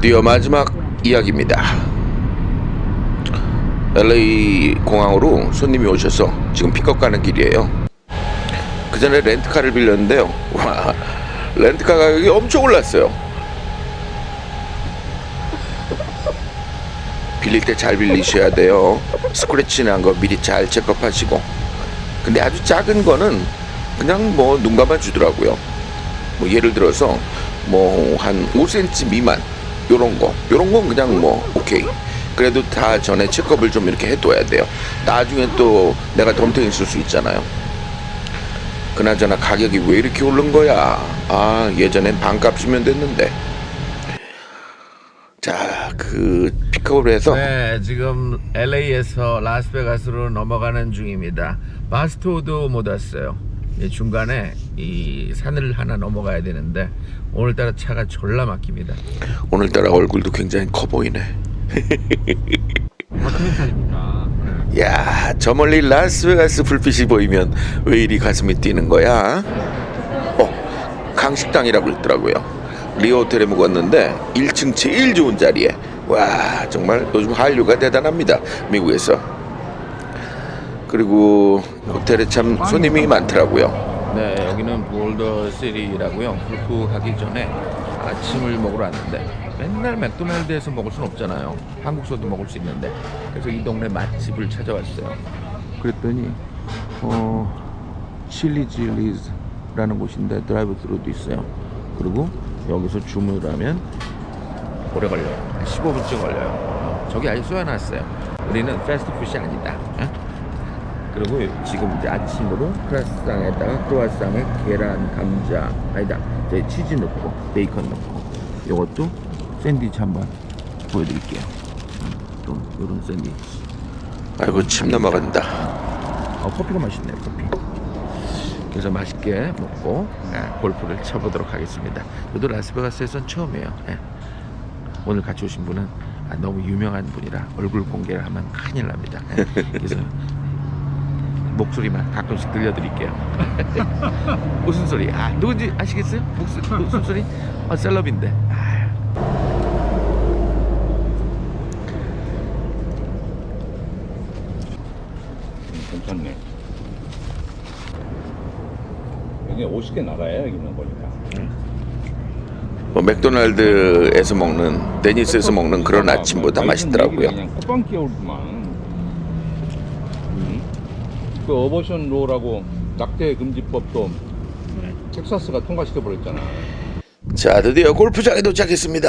드디어 마지막 이야기입니다. LA 공항으로 손님이 오셔서 지금 픽업 가는 길이에요. 그 전에 렌트카를 빌렸는데요. 와, 렌트카 가격이 엄청 올랐어요. 빌릴 때 잘 빌리셔야 돼요. 스크래치 난 거 미리 잘 체크하시고. 근데 아주 작은 거는 그냥 뭐 눈 감아 주더라고요. 뭐 예를 들어서 뭐 한 5cm 미만 요런 거. 요런 건 그냥 뭐 오케이. 그래도 다 전에 체크업을 좀 이렇게 해둬야 돼요. 나중에 또 내가 덤탱이 쓸수 있잖아요. 그나저나 가격이 왜 이렇게 오른 거야? 아 예전엔 반값이면 됐는데. 자 그 픽업을 해서 네, 지금 LA에서 라스베가스로 넘어가는 중입니다. 바스토도 못 왔어요. 이 중간에 이 산을 하나 넘어가야 되는데 오늘따라 차가 졸라 막힙니다. 오늘따라 얼굴도 굉장히 커 보이네 야, 저 멀리 라스베가스 불빛이 보이면 왜 이리 가슴이 뛰는 거야? 어, 강식당이라고 있더라고요. 리오 호텔에 묵었는데 1층 제일 좋은 자리에. 와, 정말 요즘 한류가 대단합니다. 미국에서. 그리고 호텔에 참 손님이 많더라고요. 네, 여기는 볼더 시리라고요. 골프 하기 전에 아침을 먹으러 왔는데 맨날 맥도날드에서 먹을 순 없잖아요. 한국서도 먹을 수 있는데 그래서 이 동네 맛집을 찾아왔어요. 그랬더니 어 칠리 질리즈라는 곳인데 드라이브 스루도 있어요. 그리고 여기서 주문을 하면 오래 걸려요. 한 15분쯤 걸려요. 어, 저기 아예 쏘아놨어요. 우리는 패스트푸드이 아니다. 어? 그리고 지금 이제 아침으로 크라상에다가 크로아상에 계란, 감자, 아니다, 이제 치즈 넣고 베이컨 넣고 이것도 샌드위치 한번 보여드릴게요. 음, 또 이런 샌드위치. 아이고, 침 넘어간다. 어, 커피가 맛있네요, 커피. 그래서 맛있게 먹고 예, 골프를 쳐보도록 하겠습니다. 저도 라스베가스에선 처음이에요. 예. 오늘 같이 오신 분은 아, 너무 유명한 분이라 얼굴 공개를 하면 큰일 납니다. 예. 그래서 목소리만 가끔씩 들려드릴게요. 무슨 소리? 아 누군지 아시겠어요? 무슨 무슨 소리? 아 셀럽인데. 아, 괜찮네. 여기 50개 나라야 여기는 보니까. 뭐 맥도날드에서 먹는 데니스에서 먹는 그런 아침보다 맛있더라고요. 그냥 콧방 끼어오르구만. 음. 그 어버션 로라고 낙태 금지법도 텍사스가 통과시켜 버렸잖아. 자, 드디어 골프장에 도착했습니다.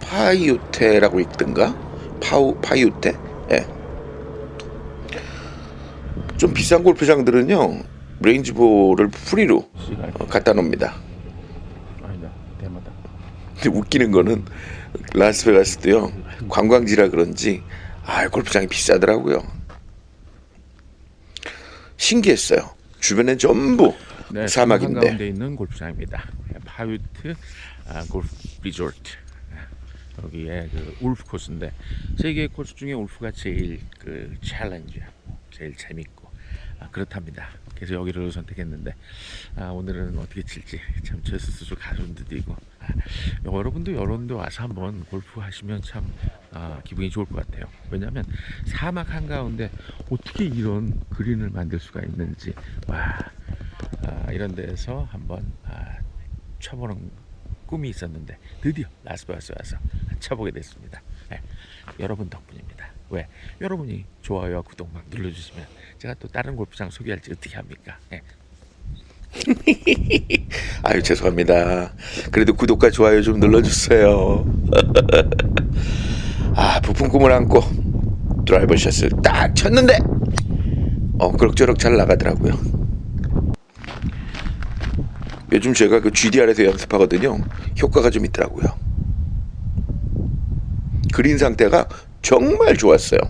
파이유테라고 읽든가? 파우 파이유테? 예. 좀 비싼 골프장들은요 레인지볼을 프리로 어, 갖다 놉니다. 아니다 대마다. 근데 웃기는 거는 라스베가스 도요 관광지라 그런지 아 골프장이 비싸더라고요. 신기했어요. 주변엔 전부 네, 사막인데. 한가운데 있는 골프장입니다. 파유트 아, 골프 리조트. 여기에 그 울프 코스인데 세계 코스 중에 울프가 제일 그 챌린지하고 제일 재밌고 아, 그렇답니다. 그래서 여기를 선택했는데 아, 오늘은 어떻게 칠지 참 제 스스로 가슴도 뛰고 아, 여러분도 여러분도 와서 한번 골프 하시면 참 아, 기분이 좋을 것 같아요. 왜냐하면 사막 한가운데 어떻게 이런 그린을 만들 수가 있는지 와 아, 이런 데서 한번 아, 쳐보는 꿈이 있었는데 드디어 라스베가스 와서 쳐보게 됐습니다. 네, 여러분 덕분입니다. 왜? 여러분이 좋아요와 구독 막 눌러주시면 제가 또 다른 골프장 소개할지 어떻게 합니까? 네. 아유 죄송합니다. 그래도 구독과 좋아요 좀 눌러주세요. 아 부푼 꿈을 안고 드라이버 샷을 딱 쳤는데 어 그럭저럭 잘 나가더라고요. 요즘 제가 그 GDR에서 연습하거든요. 효과가 좀 있더라고요. 그린 상태가 정말 좋았어요.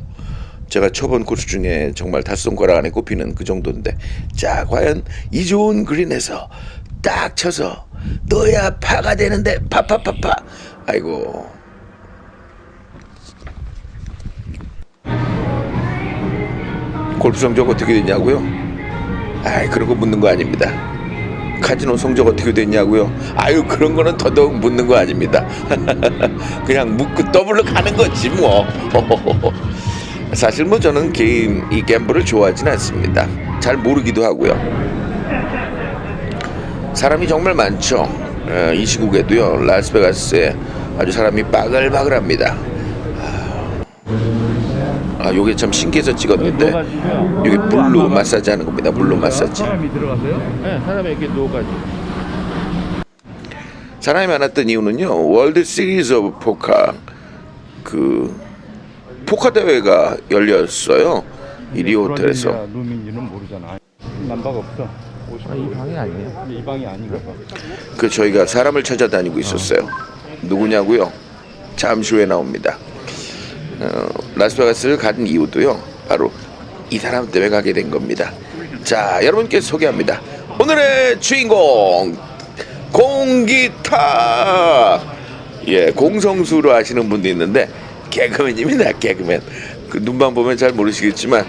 제가 쳐본 코스 중에 정말 다섯 손가락 안에 꼽히는 그 정도인데 자 과연 이 좋은 그린에서 딱 쳐서 너야 파가 되는데 파파파파 아이고 골프 성적 어떻게 됐냐고요? 아이 거 묻는 거 아닙니다 카지노 성적 어떻게 됐냐고요? 아유 그런 거는 더더욱 묻는 거 아닙니다. 그냥 묻고 더블로 가는 거지 뭐. 사실 뭐 저는 게임 이 갬블을 좋아하진 않습니다. 잘 모르기도 하고요. 사람이 정말 많죠. 어, 이 시국에도요 라스베가스에 아주 사람이 바글바글합니다. 아, 요게 참 신기해서 찍었는데 이게 물로 마사지 하는 겁니다. 물로 마사지. 사람이 들어가세요? 네, 사람이 이렇게 누워가지고. 사람이 많았던 이유는요. 월드 시리즈 오브 포카 그 포카 대회가 열렸어요. 이 리오 호텔에서. 룸인지는 모르잖아. 남바가 없어. 아, 이 방이 아니에요. 이 방이 아닌가 봐. 그 저희가 사람을 찾아다니고 있었어요. 누구냐고요? 잠시 후에 나옵니다. 어, 라스베가스를 간 이유도요. 바로 이 사람 때문에 가게 된 겁니다. 자, 여러분께 소개합니다. 오늘의 주인공 공기타. 예, 공성수로 아시는 분도 있는데 개그맨입니다. 개그맨. 그 눈만 보면 잘 모르시겠지만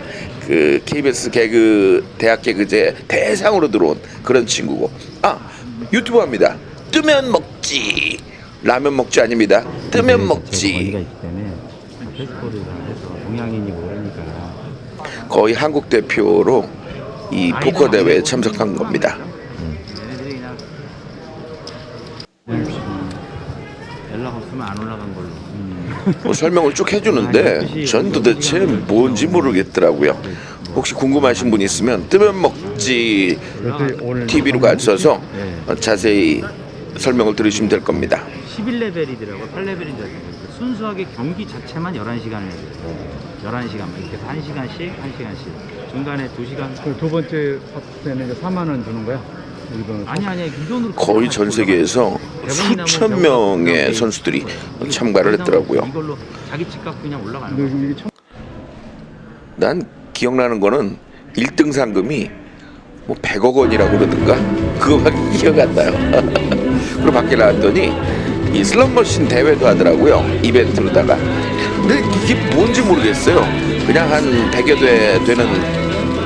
그 KBS 개그 대학 개그제 대상으로 들어온 그런 친구고. 아, 유튜브 합니다. 뜨면 먹지. 라면 먹지 아닙니다. 뜨면 먹지. 패스포드를 해서 동양인이 모르니까. 거의 한국 대표로 이 포커 대회에 참석한 겁니다. 그냥 연락 없으면 안 올라간 걸로. 뭐 설명을 쭉 해주는데 전 도대체 뭔지 모르겠더라고요. 혹시 궁금하신 분 있으면 뜨면 먹지 TV로 가셔서 자세히 설명을 들으시면 될 겁니다. 11레벨이더라고 8레벨인 줄 알았어요 순수하게 경기 자체만 11시간을 해야 돼요 11시간만 이렇게 해서 1시간씩 1시간씩 중간에 2시간 그 두 번째 파트에는 이제 4만 원 주는 거야? 아니 아니 이 돈으로 거의 전 세계에서 수천 명의 선수들이 참가를 했더라고요. 이걸로 자기 집값 그냥 올라가는 근데 거야 이게 참 난 기억나는 거는 1등 상금이 뭐 100억 원이라고 그러던가 그거밖에 기억 안 나요. 그리고 밖에 나왔더니 이 슬롯머신 대회도 하더라고요. 이벤트로다가. 근데 이게 뭔지 모르겠어요. 그냥 한 100여 대 되는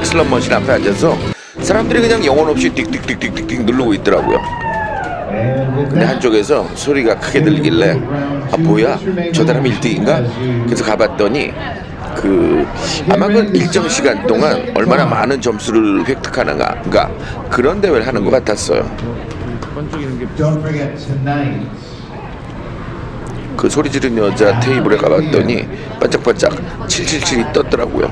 슬롯머신 앞에 앉아서 사람들이 그냥 영혼 없이 띡띡띡띡띡 누르고 있더라고요. 근데 한쪽에서 소리가 크게 들리길래 아 뭐야 저 사람 1등인가? 그래서 가봤더니 그 아마 그 일정 시간 동안 얼마나 많은 점수를 획득하는가 그러니까 그런 대회를 하는 것 같았어요. 번쩍이는 게 Don't forget tonight. 그 소리 지른 여자 테이블에 가봤더니 반짝반짝 777이 떴더라고요.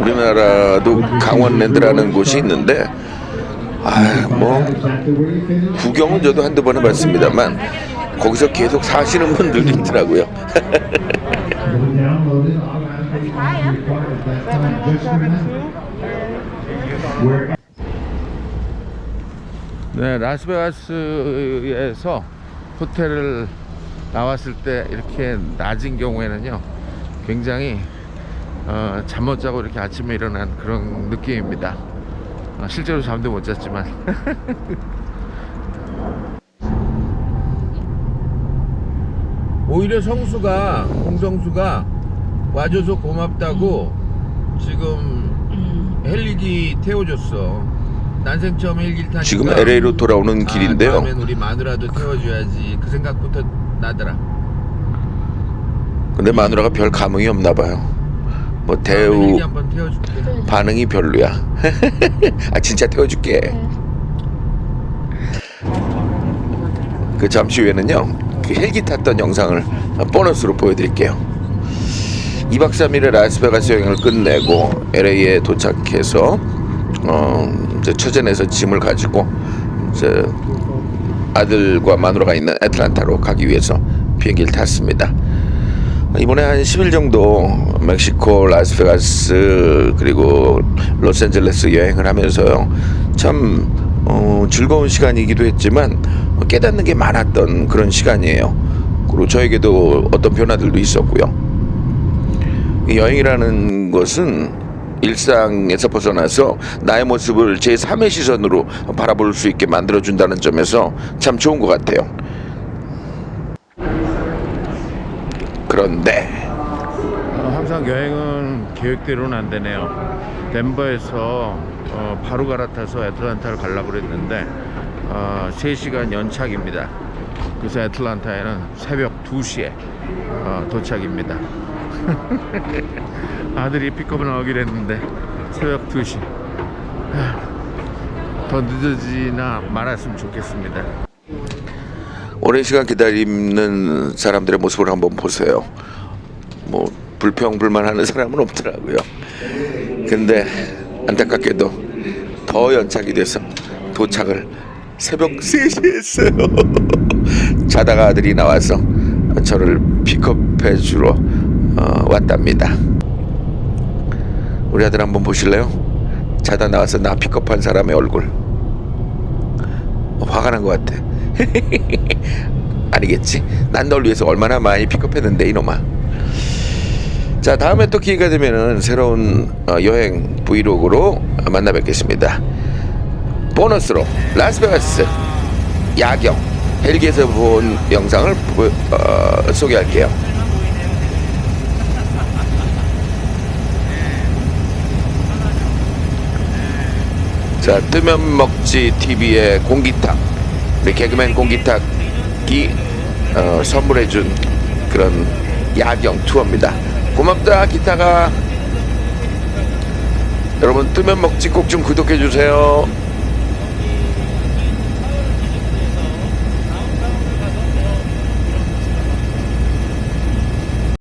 우리나라도 강원랜드라는 곳이 있는데 아뭐 in. 구경은 저도 한두 번 해봤습니다만 거기서 계속 사시는 분들도 있더라고요. 네, 라스베가스에서 호텔을 나왔을 때 이렇게 낮은 경우에는요 굉장히 어, 잠 못 자고 이렇게 아침에 일어난 그런 느낌입니다. 어, 실제로 잠도 못 잤지만 오히려 성수가 홍성수가 와줘서 고맙다고 지금 헬기기 태워줬어. 난생 처음 헬기를 타니까 지금 LA로 돌아오는 길인데요. 아, 다음엔 우리 마누라도 태워줘야지 그 생각부터 나더라. 근데 마누라가 별 감흥이 없나 봐요. 뭐 다음에 대우 헬기 한번 태워줄게. 반응이 별로야. 아 진짜 태워줄게. 그 잠시 후에는요 그 헬기 탔던 영상을 보너스로 보여드릴게요. 2박 3일의 라스베가스 여행을 끝내고 LA에 도착해서 어 이제 처전에서 짐을 가지고 이제 아들과 마누라가 있는 애틀란타로 가기 위해서 비행기를 탔습니다. 이번에 한 10일 정도 멕시코, 라스베가스 그리고 로스앤젤레스 여행을 하면서요 참 어, 즐거운 시간이기도 했지만 깨닫는 게 많았던 그런 시간이에요. 그리고 저에게도 어떤 변화들도 있었고요. 이 여행이라는 것은 일상에서 벗어나서 나의 모습을 제 3의 시선으로 바라볼 수 있게 만들어준다는 점에서 참 좋은 것 같아요. 그런데 어, 항상 여행은 계획대로는 안 되네요. 덴버에서 어, 바로 갈아타서 애틀란타를 가려고 그랬는데 어, 3시간 연착입니다. 그래서 애틀란타에는 새벽 2시에 어, 도착입니다. 아들이 픽업을 나오기로 했는데 새벽 2시. 더 늦어지나 말았으면 좋겠습니다. 오랜 시간 기다리는 사람들의 모습을 한번 보세요. 뭐 불평 불만하는 사람은 없더라고요. 근데 안타깝게도 더 연착이 돼서 도착을 새벽 3시에 했어요. 자다가 아들이 나와서 저를 픽업해 주러 어, 왔답니다. 우리 아들 한번 보실래요? 자다 나와서 나 픽업한 사람의 얼굴. 어, 화가 난 것 같아. 아니겠지? 난 널 위해서 얼마나 많이 픽업했는데 이놈아. 자 다음에 또 기회가 되면은 새로운 어, 여행 브이로그로 만나 뵙겠습니다. 보너스로 라스베가스 야경 헬기에서 본 영상을 보- 어, 소개할게요. 자 뜨면 먹지 TV의 공기탁 우리 개그맨 공기탁이 어, 선물해준 그런 야경 투어입니다. 고맙다 기타가 여러분 뜨면 먹지 꼭 좀 구독해 주세요.